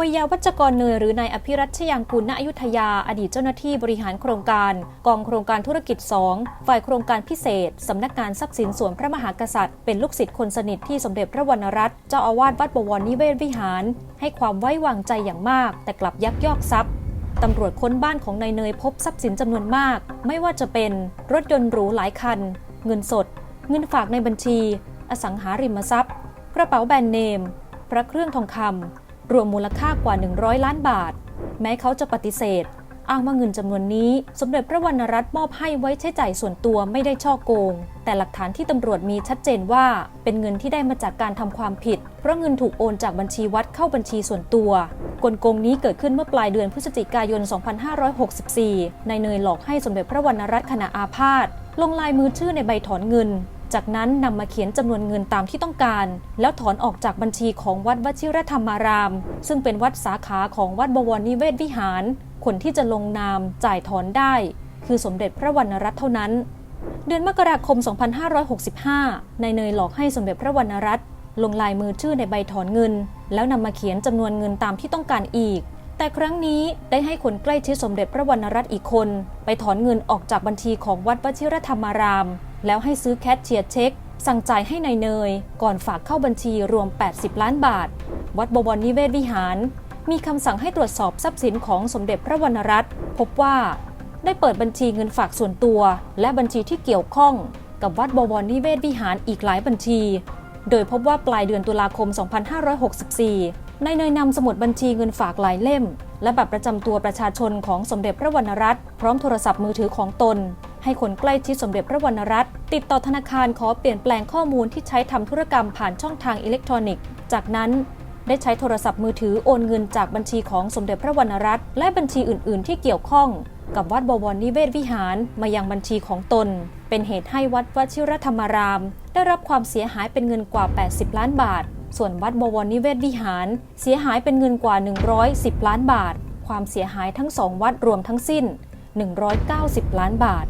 วยาวัจกรเนยหรือนายอภิรัชยางกุลณอยุธยา อดีตเจ้าหน้าที่บริหารโครงการ กองโครงการธุรกิจ 2 ฝ่ายโครงการพิเศษ สำนักงานทรัพย์สินส่วนพระมหากษัตริย์ เป็นลูกศิษย์คนสนิทที่สมเด็จพระวรรณรัตน์เจ้าอาวาสวัดบวรนิเวศวิหาร ให้ความไว้วางใจอย่างมาก แต่กลับยักยอกทรัพย์ตำรวจค้นบ้านของนายเนยพบทรัพย์สินจำนวนมาก ไม่ว่าจะเป็นรถยนต์หรูหลายคัน เงินสด เงินฝากในบัญชี อสังหาริมทรัพย์ กระเป๋าแบรนด์เนม พระเครื่องทองคำ รวมมูลค่ากว่า 100 ล้านบาท แม้เขาจะปฏิเสธ อ้างว่าเงินจำนวนนี้ สมเด็จพระวรรณรัตน์มอบให้ไว้ใช้จ่ายส่วนตัวไม่ได้ช่อโกง แต่หลักฐานที่ตำรวจมีชัดเจนว่า เป็นเงินที่ได้มาจากการทำความผิด เพราะเงินถูกโอนจากบัญชีวัดเข้าบัญชีส่วนตัว กลโกงนี้เกิดขึ้นเมื่อปลายเดือนพฤศจิกายน 2564 นายเนยหลอกให้สมเด็จพระวรรณรัตน์ขณะอาพาธลงลายมือชื่อในใบถอนเงิน จากนั้นนำมาเขียนจำนวนเงินตามที่ต้องการ แล้วถอนออกจากบัญชีของวัดวชิรธรรมาราม ซึ่งเป็นวัดสาขาของวัดบวรนิเวศวิหาร คนที่จะลงนามจ่ายถอนได้ คือสมเด็จพระวรรณรัตน์เท่านั้น เดือนมกราคม 2565 นายเนยหลอกให้สมเด็จพระวรรณรัตน์ลงลายมือชื่อในใบถอนเงิน แล้วนำมาเขียนจำนวนเงินตามที่ต้องการอีก แต่ครั้งนี้ได้ให้คนใกล้ชิดสมเด็จพระวรรณรัตน์อีกคน ไปถอนเงินออกจากบัญชีของวัดวชิรธรรมาราม แล้วให้ซื้อแคชเชียร์เช็ค สั่งจ่ายให้ในายเนย ก่อนฝากเข้าบัญชีรวม 80 ล้านบาท วัดบวรนิเวศวิหาร มีคำสั่งให้ตรวจสอบทรัพย์สินของสมเด็จพระวรรณรัตน์พบว่า ได้เปิดบัญชีเงินฝากส่วนตัว และบัญชีที่เกี่ยวข้อง กับวัดบวรนิเวศวิหารอีกหลายบัญชี โดยพบว่าปลายเดือนตุลาคม 2564นายเนยนำสมุดบัญชีเงินฝากหลายเล่ม และบัตรประจำตัวประชาชนของสมเด็จพระวรรณรัตน์พร้อมโทรศัพท์มือถือของตน ให้คนใกล้ชิดสมเด็จพระวรรณรัตน์ติดต่อธนาคารขอเปลี่ยนแปลงข้อมูลที่ใช้ทำธุรกรรมผ่านช่องทางอิเล็กทรอนิกส์ จากนั้นได้ใช้โทรศัพท์มือถือโอนเงินจากบัญชีของสมเด็จพระวรรณรัตน์และบัญชีอื่น ๆ ที่เกี่ยวข้องกับวัดบวรนิเวศวิหารมายังบัญชีของตน เป็นเหตุให้วัดวชิรธรรมาราม ได้รับความเสียหายเป็นเงินกว่า 80 ล้านบาท ส่วนวัดบวรนิเวศวิหาร เสียหายเป็นเงินกว่า 110 ล้านบาท ความเสียหายทั้งสองวัดรวมทั้งสิ้น 190 ล้านบาท